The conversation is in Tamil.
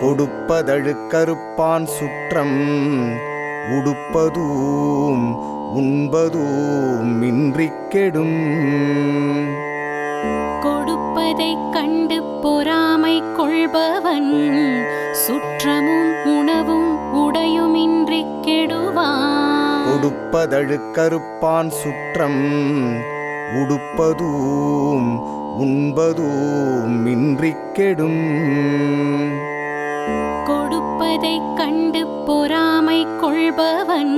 கொடுப்பதழுக்கறுப்பான் சுற்றம் உடுப்பதூம் உண்பதூம் இன்றிக் கெடும். கொடுப்பதைக் கண்டு பொறாமை கொள்பவன் சுற்றமும் உணவும் உடையுமின்றிக் கெடுவான். கொடுப்பதழுக்கறுப்பான் சுற்றம் உடுப்பதூம் உண்பதூம் இன்றி கெடும். கொடுப்பதைக் கண்டு பொறாமை கொள்பவன்